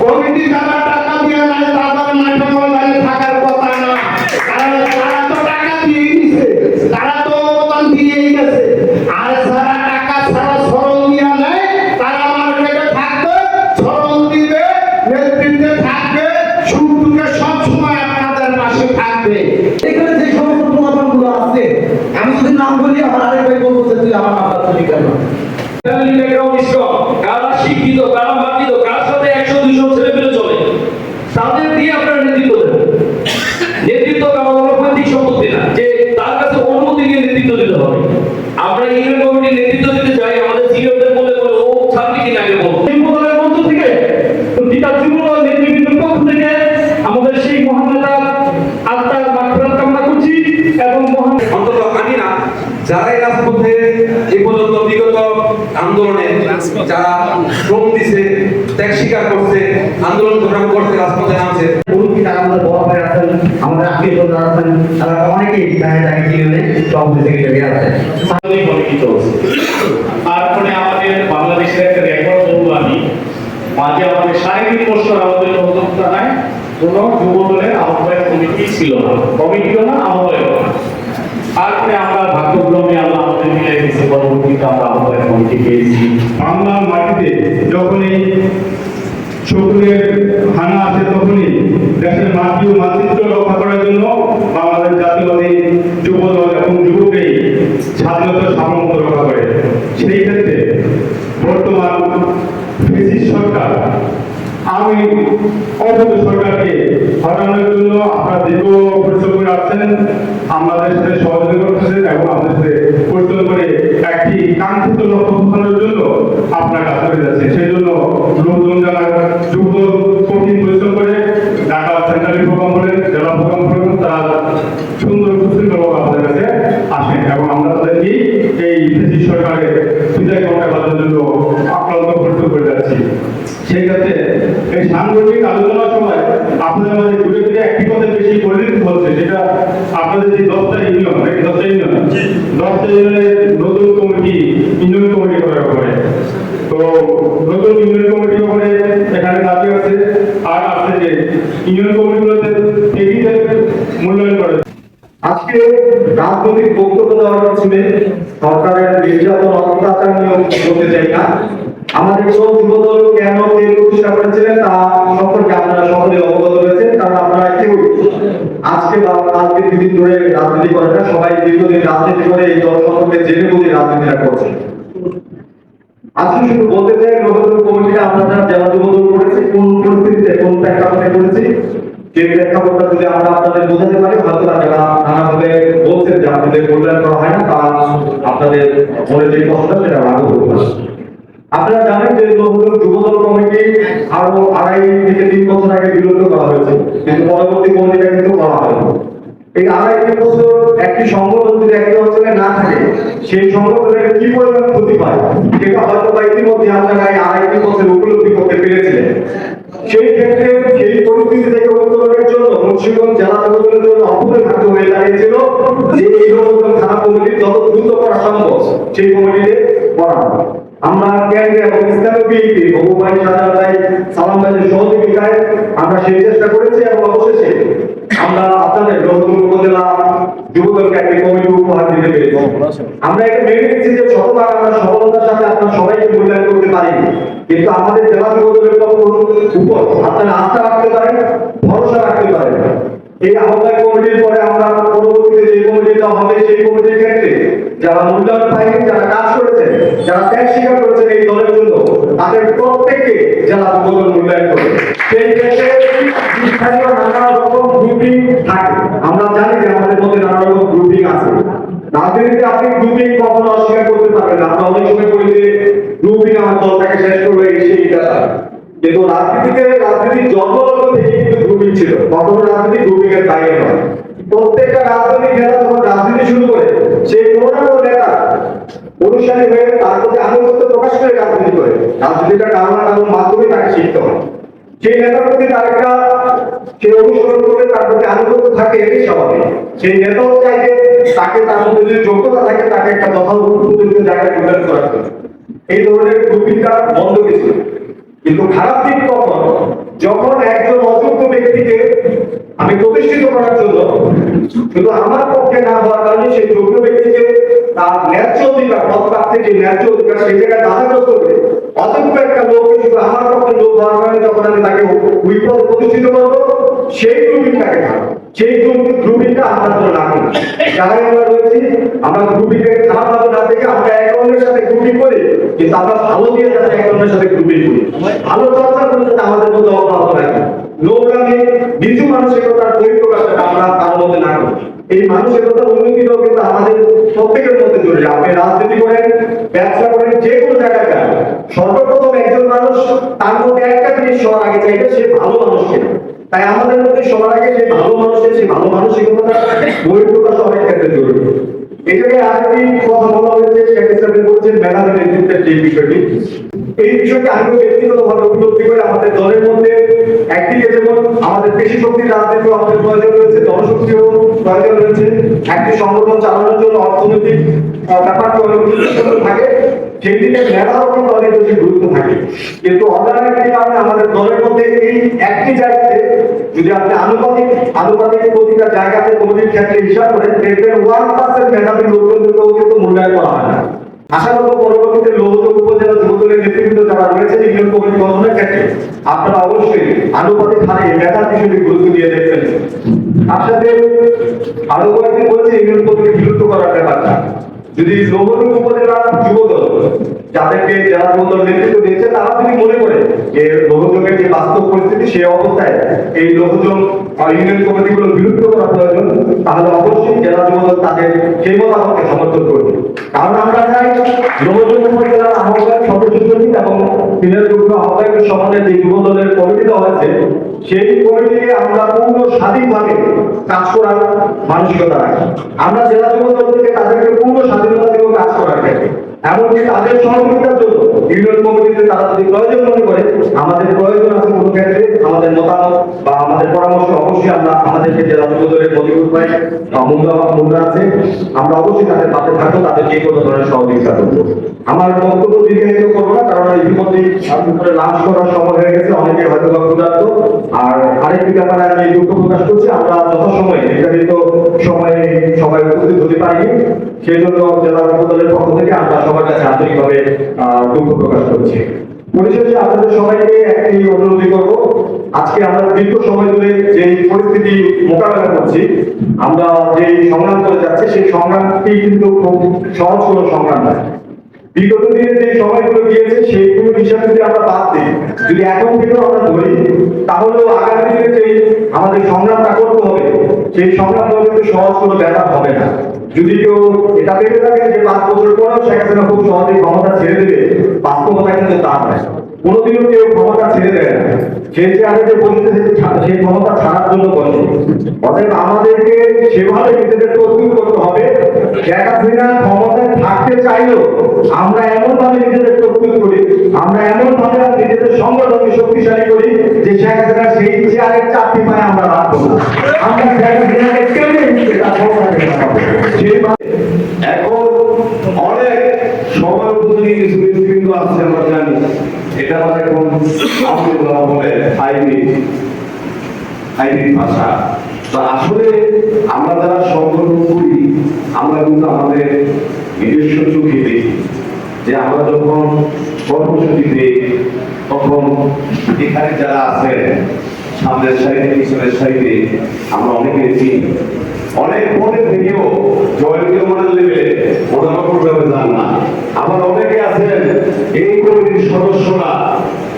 Committee যারা শিক্ষিত কারা মার্জিত কার সাথে একশো দুইশো ছেলে পেলে চলে তাদের দিয়ে আপনারা নেতৃত্ব দেবেন নেতৃত্ব কারণ নৈতিক সম্পত্তি না যে তার কাছে অনুমতি নিয়ে নেতৃত্ব দিতে হবে আমরা ইউনিয়ন কমিটির নেতৃত্ব দিতে চাই আমাদের সিনিয়রদের বলে বলে ও ছাত্রী কিনা আগে বলব যুবদলের মধ্য থেকে পিতা যুবদল নেতৃবৃন্দের পক্ষ থেকে আমাদের সেই মহানেতা আত্মার মাত্রার কামনা করছি এবং মহান অন্তত আমি না যারা এই রাজপথে এ পর্যন্ত বিগত আন্দোলনে যারা শ্রম দিছে ত্যাগ স্বীকার করছে আন্দোলন সংগ্রাম করছে রাজপথে নামছে। মুরব্বী তারা আমাদের বড় ভাই আছেন? আমাদের আত্মীয় স্বজন আছেন? তারা অনেকেই তারা তাকে চিনে সভাপতি সেক্রেটারি আছেন। সাংগঠনিক তারপরে আমাদের বাংলাদেশের একটা রেকর্ড বলব আমি। মাঝে আমাদের সাড়ে তিন বছর আমাদের কোনো যুব দলের আহ্বায়ক কমিটি ছিল না। কমিটিও না আহ্বায়ক না। তারপরে আমরা ভাগ্যক্রমে আমরা আমাদের মিলে গেছি পরবর্তীতে আমরা আহ্বায়ক কমিটি পেয়েছি। বাংলার মাটিতে যখনই শত্রুদের হানা আসে তখনই দেশের মাটি ও মানচিত্র রক্ষা করার জন্য বাংলাদেশ জাতীয়বাদী যুবদল এবং যুবকেই স্বাধীনতা সার্বভৌমত্ব রক্ষা করে। সেই ক্ষেত্রে বর্তমান ফেসিস সরকার আমি অবৈধ সরকারকে হটানোর জন্য আপনারা দীর্ঘ পরিশ্রম করে আসছেন আমাদের সাথে সহযোগিতা করতেছেন এবং আমাদের পরিশ্রম করে একটি কাঙ্ক্ষিত লক্ষ্য ইউনিয়নের নতুন কমিটি ইউনিয়ন কমিটি করার পরে তো নতুন ইউনিয়ন কমিটি করে এখানে দাবি আছে আর আছে যে ইউনিয়ন কমিটিগুলোতে টেকিদের মূল্যায়ন করে আজকে রাজনৈতিক বক্তব্য দেওয়ার পিছনে সরকারের নির্যাতন, অত্যাচার নিয়ে বলতে চাই না। আমাদের কোন যুবদল কেন প্রতিষ্ঠা করেছিলেন তা সম্পর্কে আপনারা সকলে অবগত রয়েছেন, কারণ আপনারা কেউ আজকে বা আজকে দুদিন ধরে রাজনীতি করে না, সবাই দীর্ঘদিন রাজনীতি করে এই দল জেনে বুঝে রাজনীতিটা করছে। আজকে শুধু বলতে চাই কমিটিটা আমরা যারা করেছি, কোন পরিস্থিতিতে করেছি সেই প্রেক্ষাপটটা যদি আমরা আপনাদের বোঝাতে পারি, হয়তো নানাভাবে বলছেন যে আপনাদের মূল্যায়ন করা হয় না, তারা আপনাদের মনে যে সেটা আপনারা জানেন যে যুবদল যুবদল কমিটি আরও আড়াই থেকে তিন বছর আগে বিলুপ্ত করা হয়েছে, কিন্তু পরবর্তী কমিটিটা কিন্তু করা হয়নি। এই আড়াই তিন বছর একটি সংগঠন যদি একটি অঞ্চলে না থাকে, সেই সংগঠনের কি পরিমাণ ক্ষতি পায় সেটা হয়তো বা ইতিমধ্যে আপনারা এই আড়াই তিন বছর উপলব্ধি করতে পেরেছিলেন সেই ক্ষেত্রে সেই পরিস্থিতি থেকে উত্তরণের জন্য মুন্সিগঞ্জ জেলা যুবদলের জন্য অপরিহার্য হয়ে দাঁড়িয়েছিল যে এই নবদল থানা কমিটি যত দ্রুত করা সম্ভব সেই কমিটিতে করা হবে। আমরা কেন্দ্রে এবং ইসলামিক বিএনপি বহু ভাই সাজান ভাই সালাম ভাইয়ের সহযোগিতায় আমরা সেই চেষ্টা করেছি এবং অবশেষে আমরা আপনাদের রংপুর উপজেলা যুবদলকে একটি কমিটি উপহার দিতে পেরেছি আমরা এটা মেনে নিচ্ছি যে শতভাগ আমরা সফলতার সাথে আপনার সবাইকে মূল্যায়ন করতে পারিনি। কিন্তু আমাদের জেলা যুবদলের উপর আপনারা আস্থা রাখতে পারেন, ভরসা রাখতে পারেন। এই আহ্বায়ক কমিটির পরে আমরা পরবর্তীতে যে কমিটিটা হবে, সেই কমিটির ক্ষেত্রে যারা মূল্যায়ন পায়নি, যারা কাজ করেছেন, যারা ত্যাগ স্বীকার করেছেন এই দলের জন্য, তাদের প্রত্যেককে জেলা মূল্যায়ন করবে, সেই ক্ষেত্রে সে অনুসরণ করে তার প্রতি থাকে এটাই স্বাভাবিক। নেতাও তাকে তার মধ্যে যদি যোগ্যতা থাকে, তাকে একটা যথাযথ জায়গায় মূল্যায়ন করার জন্য। এই ধরনের গ্রুপিংটা বন্ধ কিছু কিন্তু খারাপ দিক তখন, যখন একজন অযোগ্য ব্যক্তিকে আমি প্রতিষ্ঠিত করার জন্য। শুধু আমার পক্ষে না হওয়ার কারণে সেই যোগ্য ব্যক্তিকে তার ন্যায্য অধিকার, পদ যে ন্যায্য অধিকার, সেই জায়গায় বাধাগ্রস্ত অযোগ্য একটা শুধু আমার পক্ষে লোক হওয়ার কারণে যখন আমি তাকে প্রতিষ্ঠিত করব, সেই গ্রুপিংটাকে খারাপ সেই গ্রুপিংটা যারাই আমরা রয়েছি, আমরা গ্রুপিংটাকে খারাপ ভাবে না থেকে আমরা এক অন্যের সাথে গ্রুপিং করি, কিন্তু আমরা ভালো দিয়ে যাতে এক অন্যের সাথে গ্রুপিং করি। ভালো চর্চা আমাদের মধ্যে অব্যাহত রাখি লোকরামে নিচু মানসিকতার বহিঃপ্রকাশটা আমরা তার মধ্যে না করি। এই মানসিকতা উন্নতিটাও কিন্তু আমাদের প্রত্যেকের মধ্যে জরুরি আপনি রাজনীতি করেন, ব্যবসা করেন, যে কোনো জায়গায় যান, সর্বপ্রথম একজন মানুষ তার মধ্যে একটা জিনিস সবার আগে চাইবে সে ভালো মানুষ কিনা তাই আমাদের মধ্যে সবার আগে সেই ভালো মানুষের সেই ভালো মানসিকতা বহিঃপ্রকাশ অনেক ক্ষেত্রে জরুরি। এটাকে আরেকটি কথা বলা হয়েছে শেখ ইসলামের বলছেন, মেধাবী নেতৃত্বের যে বিষয়টি। এই বিষয়টি আমি ব্যক্তিগতভাবে উপলব্ধি করে আমাদের দলের মধ্যে একদিকে যেমন আমাদের পেশি রাজনীতি আমাদের প্রয়োজন রয়েছে প্রয়োজন রয়েছে। একটি সংগঠন চালানোর জন্য অর্থনৈতিক থাকে। সেই দিকে গুরুত্ব থাকে। কিন্তু অন্যান্য কারণে আমাদের দলের মধ্যে এই একটি জায়গাতে যদি আপনি আনুপাতিক আনুপাতিক প্রতিটা জায়গাতে কমিটির ক্ষেত্রে হিসাব করেন ওয়ান পার্সেন্ট মেধাবী লোকজনকেও কিন্তু মূল্যায়ন করা হয় না। আশা করব পরবর্তীতে লোহযোগ উপজেলা যুবদলের নেতৃবৃন্দ যারা রয়েছে ইউনিয়ন কমিটি আপনারা অবশ্যই আনুপাতিক হারে মেধার বিষয়টি গুরুত্ব দিয়ে দেখবেন। তার সাথে আরও কয়েকদিন বলছে বিলুপ্ত করার ব্যাপারটা। যদি লোহযোগ উপজেলা যুবদল যাদেরকে জেলা যুবদল নেতৃত্ব দিয়েছে, তারা যদি মনে করে যে লোহযোগের যে বাস্তব পরিস্থিতি সেই অবস্থায় এই আর ইউনিয়ন কমিটিগুলো বিলুপ্ত করা প্রয়োজন, তাহলে অবশ্যই জেলা যুবদল তাদের সেই মতামতকে সমর্থন করবে। কারণ আমরা চাই লোহযোগ উপজেলার আহ্বায়ক সদস্য সচিব এবং দিনের যুগ্ম আহ্বায়কের সমাজের যে যুবদলের কমিটি দেওয়া হয়েছে সেই কমিটিকে আমরা পূর্ণ স্বাধীনভাবে কাজ করার মানসিকতা রাখি। আমরা জেলা যুবদল থেকে তাদেরকে পূর্ণ স্বাধীনতা দেবো কাজ করার ক্ষেত্রে তাদের কমিটিতে তারা যদি প্রয়োজন মনে করে, আমাদের প্রয়োজন আছে কোনো ক্ষেত্রে, আমাদের মতামত বা আমাদের পরামর্শ অবশ্যই আমরা আমাদেরকে জেলা যুবদলের মজুর ভাই মুন্ডা মুন্ডা আছে। আমরা অবশ্যই তাদের পাশে থাকব, তাদের যে কোনো ধরনের সহযোগিতা করব। আমার বক্তব্য দীর্ঘায়িত করব না, কারণ ইতিমধ্যেই আপনি করে লাঞ্চ করার সময় হয়ে গেছে, অনেকে হয়তো বা ক্ষুধার্ত। আর আরেকটি ব্যাপারে আমি দুঃখ প্রকাশ করছি, আমরা যথাসময়ে নির্ধারিত সময়ে সবাই উপস্থিত হতে পারিনি। সেই জন্য জেলা যুবদলের পক্ষ থেকে আমরা সবার কাছে আন্তরিকভাবে দুঃখ প্রকাশ করছি। পরিশেষে আপনাদের সবাইকে একটি অনুরোধ করব, আজকে আমরা দীর্ঘ সময় ধরে যে পরিস্থিতি মোকাবেলা করছি, আমরা যে সংগ্রাম করে যাচ্ছি, সেই সংগ্রামটি কিন্তু খুব সহজ কোনো সংগ্রাম নয়। বিগত দিনে যে সময়গুলো গিয়েছে সেইগুলো হিসাব যদি আমরা বাদ দিই, যদি এখন থেকেও আমরা ধরি, তাহলেও আগামী দিনে যে আমাদের সংগ্রামটা করতে হবে সেই সংক্রান্ত কিন্তু সহজ কোনো ব্যাপার হবে না। যদি কেউ এটা ভেবে থাকে যে পাঁচ বছর পরেও শেখ খুব ক্ষমতা ছেড়ে দেবে, বাস্তবতা কিন্তু তা নয়। কোনোদিনও কেউ ক্ষমতা ছেড়ে দেয় না। সে যে বসেছে সে- সেই ক্ষমতা ছাড়ার জন্য বসে অতএব আমাদেরকে সেভাবে নিজেদের প্রস্তুত করতে হবে। শেখ হাসিনা ক্ষমতায় থাকতে চাইলেও আমরা এমনভাবে নিজেদের প্রস্তুত করি, আমরা এমনভাবে নিজেদের সংগঠনকে শক্তিশালী করি যে শেখ হাসিনা সেই চেয়ারের চারটি পায়ে আমরা রাখব না। আমরা শেখ হাসিনাকে কেটে নিতে তার ক্ষমতাকে বাঁচাবো। সেইভাবে এখন অনেক সময় উপযোগী কিছু ব্যক্তিবৃন্দ আছে আমরা জানি এটা আমাদের এখন আন্দোলন বলে আইনি আইনি ভাষা। তো আসলে আমরা যারা সংগ্রহ করি, আমরা কিন্তু আমাদের নিজস্ব চোখে দেখি যে আমরা যখন কর্মসূচিতে তখন এখানে যারা আছেন, সামনের সাইডে, পিছনের সাইডে, আমরা অনেকে চিনি। অনেক মনে থেকেও জয়ন্তীয় মডেল লেভেলে ওনারা প্রোগ্রামে যান না। আবার অনেকে আছেন, এই কমিটির সদস্যরা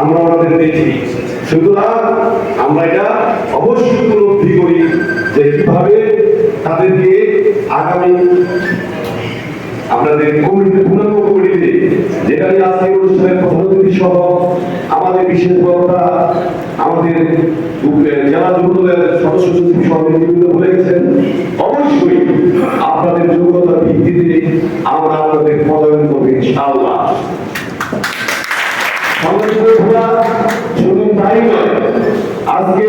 আমরা ওনাদের দেখি সুতরাং আমরা এটা অবশ্যই উপলব্ধি করি যে কীভাবে তাদেরকে আগামী আপনাদের কমিটি পূর্ণাঙ্গ কমিটিতে যেটা নিয়ে আজকে অনুষ্ঠানের প্রধান অতিথি সহ আমাদের বিশেষ বক্তা, আমাদের জেলা যুবদলের সদস্য সচিব সহ বলে গেছেন, অবশ্যই আপনাদের যোগ্যতার ভিত্তিতে আমরা আপনাদের পদায়ন করব ইনশাআল্লাহ। তাই আজকে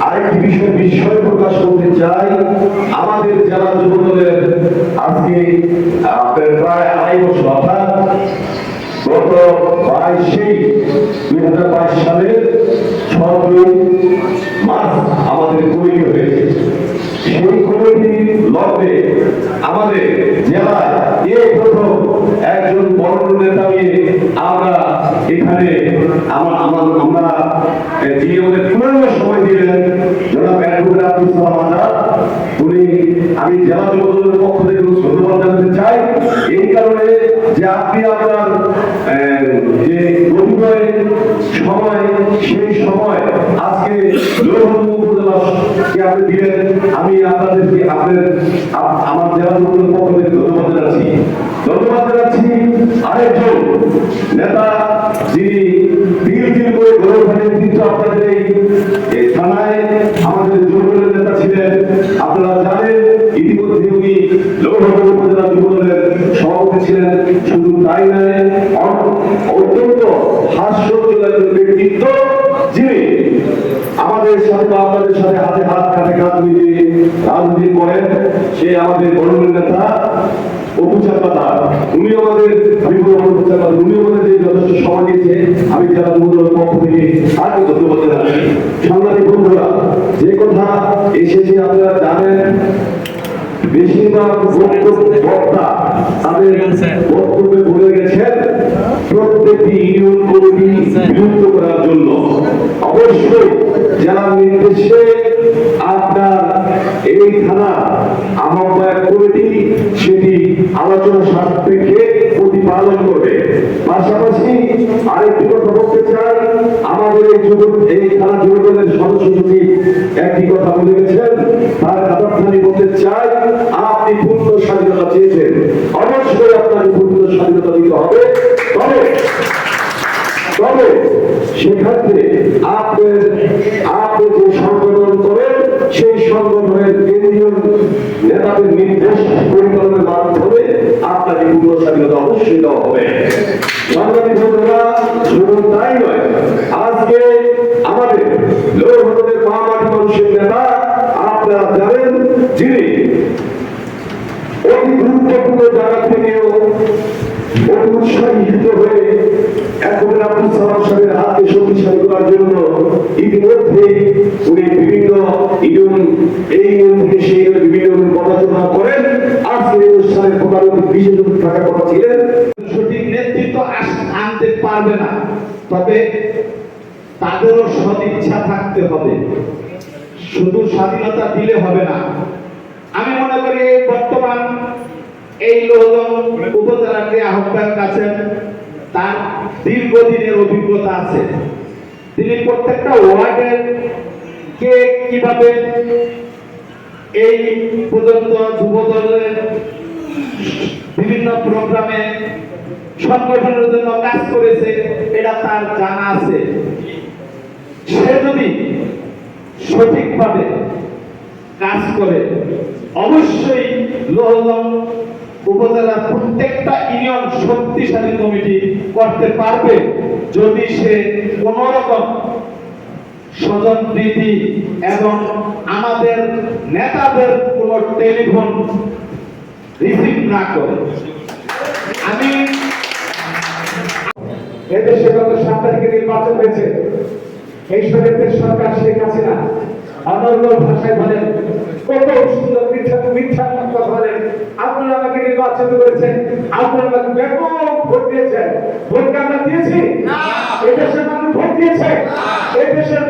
আরেকটি বিষয় বিস্ময় প্রকাশ করতে চাই। আমাদের জেলা যুবদলের আজকে প্রায় আড়াই বছর, অর্থাৎ গত বাইশে দুই হাজার বাইশ সালের ছয়ই মার্চ আমাদের তৈরি হয়েছে। সেই কমিটির লগ্নে আমাদের জেলায় এই প্রথম একজন বড় নেতা নিয়ে আমরা এখানে আমার আমার আমরা এ, যিনি আমাদের পূর্ণ সময় দিলেন জনাব অ্যাডভোকেট আব্দুল সালাম আজাদ উনি আমি জেলা যুবদলের পক্ষ থেকে ধন্যবাদ জানাতে চাই এই কারণে যে আপনি আপনার এ, যে গরিবের সময় সেই সময় আজকে আপনি দিলেন আমি আপনাদেরকে আপনাদের আমার জেলা পক্ষ থেকে ধন্যবাদ জানাচ্ছি। ধন্যবাদ জানাচ্ছি আরেকজন নেতা যিনি দিল দিল করে গৌরব নেতৃত্ব আপনাদের এই থানায় আমাদের যুবদলের নেতা ছিলেন। আপনারা জানেন, ইতিমধ্যে উনি লৌহপুর উপজেলা যুবদলের সভাপতি ছিলেন। শুধু তাই নয় অত্যন্ত একজন ব্যক্তিত্ব। আমাদের সাথে আপনাদের সাথে হাতে হাত কাঁধে কাঁধ মিলিয়ে রাজনীতি করেন সে আমাদের বড় নেতা উপচাপাদার উনি আমাদের আমি বলব উপচাপাদার উনি আমাদের যে যথেষ্ট সময় দিয়েছে আমি যারা যুবদলের পক্ষ থেকে আগে ধন্যবাদ জানাচ্ছি। সাংবাদিক বন্ধুরা যে কথা এসেছে আপনারা জানেন বেশিরভাগ বক্তা তাদের বক্তব্যে বলে গেছেন। প্রত্যেকটি ইউনিয়ন কমিটি বিলুপ্ত করার জন্য অবশ্যই যারা নির্দেশে আপনার এই থানা আহ্বায়ক কমিটি সেটি আলোচনা সাপেক্ষে প্রতিপালন করবে। পাশাপাশি আরেকটি কথা বলতে চাই, আমাদের এই যুব এই থানা যুবদলের সদস্য একটি কথা বলে তার কাতারখানি বলতে চাই, আপনি পূর্ণ স্বাধীনতা চেয়েছেন। অবশ্যই আপনাকে পূর্ণ স্বাধীনতা দিতে হবে। তবে তবে সেক্ষেত্রে আপনার নেতাদের নির্দেশ পরিকল্পনার মাধ্যমে আপনাকে পূর্ণ স্বাধীনতা অবশ্যই দেওয়া হবে। সাংবাদিক বন্ধুরা শুধু তাই নয়। আজকে আমাদের লোকভবনের মহামাটি মানুষের নেতা, আপনারা জানেন যিনি অতি গুরুত্বপূর্ণ জায়গা থেকেও অতি উৎসাহিত হয়ে এখন আব্দুল সালাম সাহেবের হাতকে শক্তিশালী করার জন্য ইতিমধ্যে উনি বিভিন্ন ইউনিয়ন, এই থেকে সেই ইউনিয়ন করেন। এই অনুষ্ঠানের প্রধান বিশেষ থাকার কথা ছিলেন সঠিক নেতৃত্ব আনতে পারবে না। তবে তাদেরও সদিচ্ছা থাকতে হবে। শুধু স্বাধীনতা দিলে হবে না। আমি মনে করি বর্তমান এই লোহজন উপজেলার যে আহ্বায়ক আছেন তার দীর্ঘদিনের অভিজ্ঞতা আছে। তিনি প্রত্যেকটা ওয়ার্ডের কে কীভাবে এই পর্যন্ত যুবদলের বিভিন্ন প্রোগ্রামে সংগঠনের জন্য কাজ করেছে, এটা তার জানা আছে। সে যদি সঠিকভাবে কাজ করে, অবশ্যই লোহগঞ্জ উপজেলার প্রত্যেকটা ইউনিয়ন শক্তিশালী কমিটি করতে পারবে। যদি সে কোন রকম স্বজন প্রীতি এবং আমাদের নেতাদের কোনো টেলিফোন রিসিভ না করে। আমি এদেশে গত সাত তারিখে নির্বাচন হয়েছে। এই সরকারের সরকার শেখ হাসিনা অনর্গল ভাষায় বলেন কত সুন্দর মিথ্যা মিথ্যা কথা বলেন। আপনারা আমাকে নির্বাচিত করেছেন। আপনারা আমাকে ব্যাপক ভোট দিয়েছেন। ভোটকে আমরা দিয়েছি? এই দেশের মানুষ ভোট দিয়েছে। এই দেশের মানুষ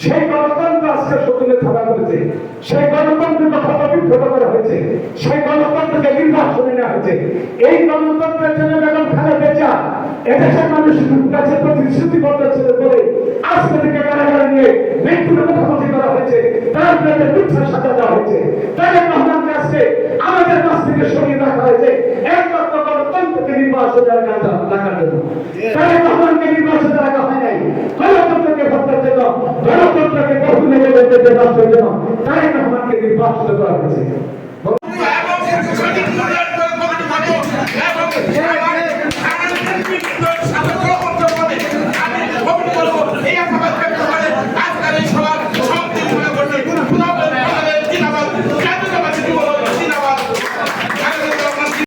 সেই গণতন্ত্র আজকে শকুনে থাকা করেছে। সেই গণতন্ত্রকে ক্ষতবিক্ষত করা হয়েছে। সেই গণতন্ত্রকে নির্বাসনে নেওয়া হয়েছে। এই গণতন্ত্রের জন্য বেগম খালেদা জিয়া এদেশের মানুষের কাছে প্রতিশ্রুতিবদ্ধ ছিল বলে আজকে থেকে কারাগারে নিয়ে মৃত্যুর মুখোমুখি করা হয়েছে। তার বিরুদ্ধে মিথ্যা সাজা দেওয়া হয়েছে। তাদের রহমানকে আজকে আমাদের কাছ থেকে সরিয়ে রাখা হয়েছে। একমাত্র গণতন্ত্রকে নির্বাচনে রাখার রাখার জন্য। তাদের রহমানকে নির্বাচনে বহু লেগে যেতে দেওয়ার জন্য তারেক রহমানকে নির্বাচিত করা হয়েছে।